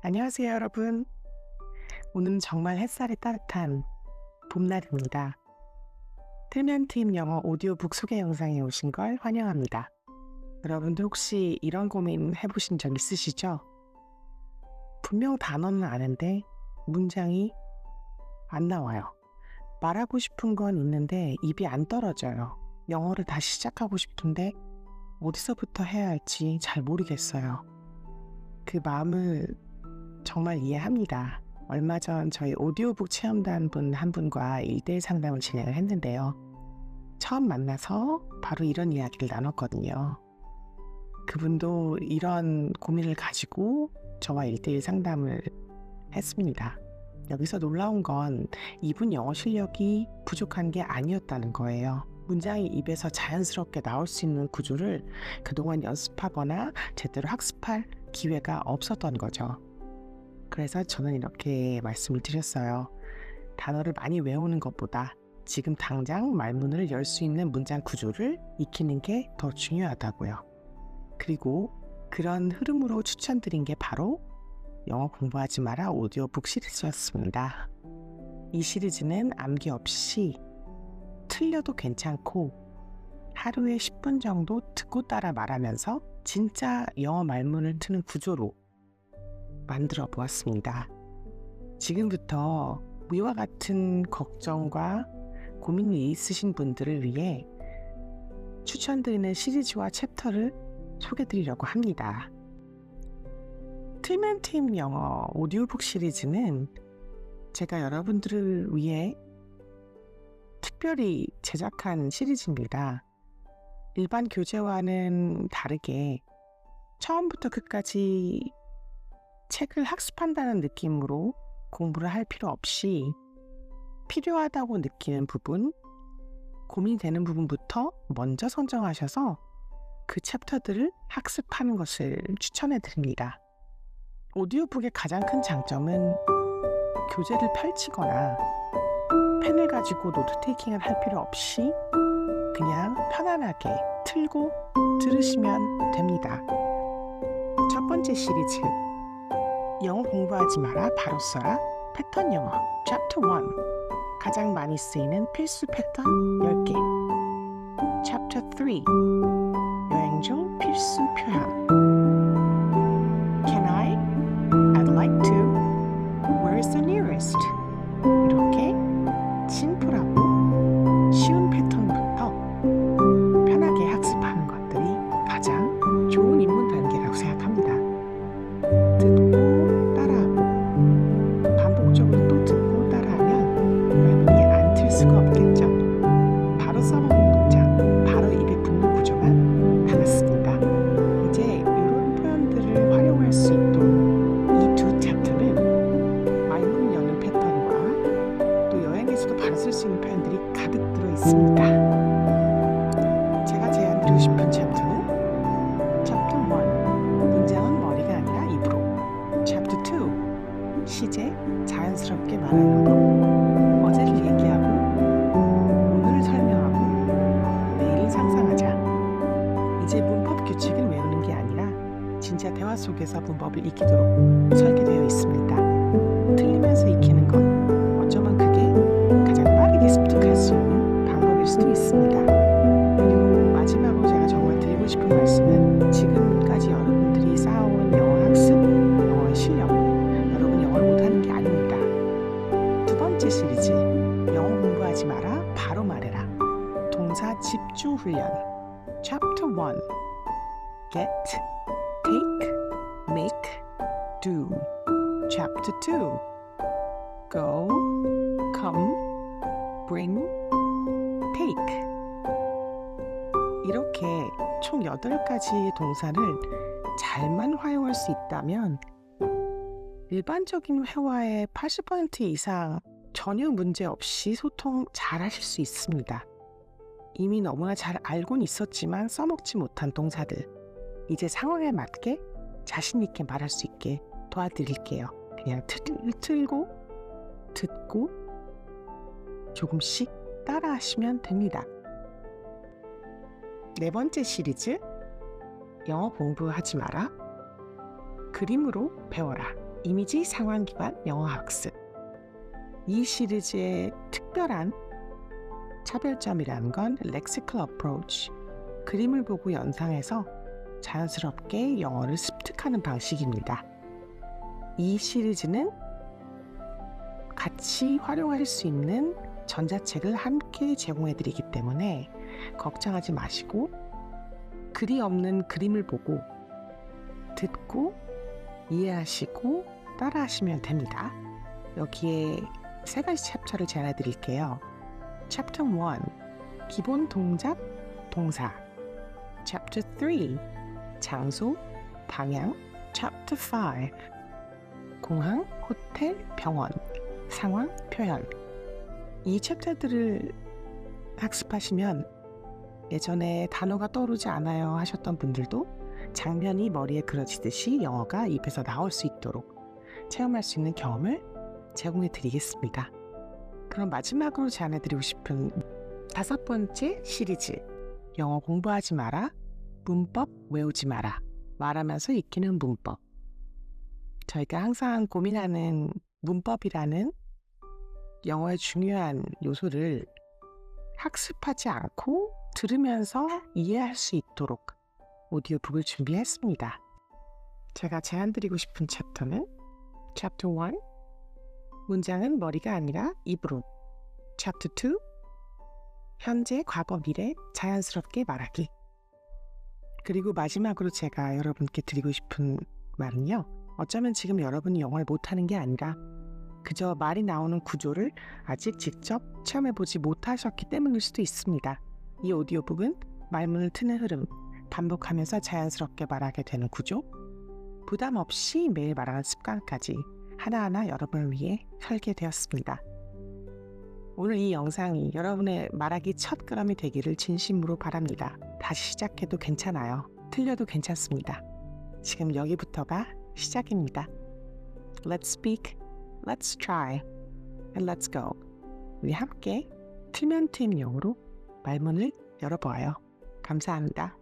안녕하세요, 여러분. 오늘은 정말 햇살이 따뜻한 봄날입니다. 틀면트임 영어 오디오북 소개 영상에 오신 걸 환영합니다. 여러분들 혹시 이런 고민 해보신 적 있으시죠? 분명 단어는 아는데 문장이 안 나와요. 말하고 싶은 건 있는데 입이 안 떨어져요. 영어를 다시 시작하고 싶은데 어디서부터 해야 할지 잘 모르겠어요. 그 마음을 정말 이해합니다. 얼마 전 저희 오디오북 체험단 분 한 분과 1대1 상담을 진행을 했는데요. 처음 만나서 바로 이런 이야기를 나눴거든요. 그분도 이런 고민을 가지고 저와 1대1 상담을 했습니다. 여기서 놀라운 건 이분 영어 실력이 부족한 게 아니었다는 거예요. 문장이 입에서 자연스럽게 나올 수 있는 구조를 그동안 연습하거나 제대로 학습할 기회가 없었던 거죠. 그래서 저는 이렇게 말씀을 드렸어요. 단어를 많이 외우는 것보다 지금 당장 말문을 열 수 있는 문장 구조를 익히는 게 더 중요하다고요. 그리고 그런 흐름으로 추천드린 게 바로 영어 공부하지 마라 오디오북 시리즈였습니다. 이 시리즈는 암기 없이 틀려도 괜찮고 하루에 10분 정도 듣고 따라 말하면서 진짜 영어 말문을 트는 구조로 만들어 보았습니다. 지금부터 위와 같은 걱정과 고민이 있으신 분들을 위해 추천드리는 시리즈와 챕터를 소개드리려고 합니다. 틀면팀 영어 오디오북 시리즈는 제가 여러분들을 위해 특별히 제작한 시리즈입니다. 일반 교재와는 다르게 처음부터 끝까지 책을 학습한다는 느낌으로 공부를 할 필요 없이 필요하다고 느끼는 부분, 고민되는 부분부터 먼저 선정하셔서 그 챕터들을 학습하는 것을 추천해 드립니다. 오디오북의 가장 큰 장점은 교재를 펼치거나 펜을 가지고 노트 테이킹을 할 필요 없이 그냥 편안하게 틀고 들으시면 됩니다. 첫 번째 시리즈 영어 공부하지 마라 바로 써라 패턴 영어 Chapter 1 가장 많이 쓰이는 필수 패턴 10개 Chapter 3 여행 중 필수 표현 Can I? I'd like to Where's the nearest? 이렇게 있습니다. 제가 제안드리고 싶은 챕터는 챕터 1 문장은 머리가 아니라 입으로 챕터 2 시제 자연스럽게 말하는 법 어제를 얘기하고 오늘을 설명하고 내일을 상상하자 이제 문법 규칙을 외우는 게 아니라 진짜 대화 속에서 문법을 익히도록 설계되어 있습니다. 틀리면서 익히는 것 어쩌면 그게 가장 빠르게 습득할 수 수도 있습니다. 그리고 마지막으로 제가 정말 드리고 싶은 말씀은 지금까지 여러분들이 쌓아온 영어 학습, 영어의 실력, 여러분 영어를 못하는 게 아닙니다. 두 번째 시리즈, 영어 공부하지 마라, 바로 말해라. 동사 집중 훈련. Chapter 1 Get, Take, Make, Do. Chapter 2 Go, Come, Bring, Take. 이렇게 총 8가지 동사를 잘만 활용할 수 있다면 일반적인 회화의 80% 이상 전혀 문제 없이 소통 잘 하실 수 있습니다. 이미 너무나 잘 알고는 있었지만 써먹지 못한 동사들. 이제 상황에 맞게 자신 있게 말할 수 있게 도와드릴게요. 그냥 틀, 틀고, 듣고, 조금씩 따라 하시면 됩니다. 네 번째 시리즈 영어 공부하지 마라. 그림으로 배워라. 이미지 상황 기반 영어 학습. 이 시리즈의 특별한 차별점이라는 건 lexical approach. 그림을 보고 연상해서 자연스럽게 영어를 습득하는 방식입니다. 이 시리즈는 같이 활용할 수 있는 전자책을 함께 제공해 드리기 때문에 걱정하지 마시고 글이 없는 그림을 보고 듣고 이해하시고 따라하시면 됩니다. 여기에 세 가지 챕터를 제안해 드릴게요. 챕터 1 기본 동작 동사 챕터 3 장소 방향 챕터 5 공항 호텔 병원 상황 표현 이 챕터들을 학습하시면 예전에 단어가 떠오르지 않아요 하셨던 분들도 장면이 머리에 그려지듯이 영어가 입에서 나올 수 있도록 체험할 수 있는 경험을 제공해 드리겠습니다. 그럼 마지막으로 제안해 드리고 싶은 다섯 번째 시리즈 영어 공부하지 마라 문법 외우지 마라 말하면서 익히는 문법 저희가 항상 고민하는 문법이라는 영어의 중요한 요소를 학습하지 않고 들으면서 이해할 수 있도록 오디오북을 준비했습니다. 제가 제안드리고 싶은 챕터는 챕터 1 문장은 머리가 아니라 입으로 챕터 2 현재, 과거, 미래 자연스럽게 말하기 그리고 마지막으로 제가 여러분께 드리고 싶은 말은요. 어쩌면 지금 여러분이 영어를 못하는 게 아니라 그저 말이 나오는 구조를 아직 직접 체험해보지 못하셨기 때문일 수도 있습니다. 이 오디오북은 말문을 트는 흐름, 반복하면서 자연스럽게 말하게 되는 구조, 부담 없이 매일 말하는 습관까지 하나하나 여러분을 위해 설계되었습니다. 오늘 이 영상이 여러분의 말하기 첫 걸음이 되기를 진심으로 바랍니다. 다시 시작해도 괜찮아요. 틀려도 괜찮습니다. 지금 여기부터가 시작입니다. Let's speak, let's try, and let's go. 우리 함께 틀면 트임 영어로 말문을 열어보아요. 감사합니다.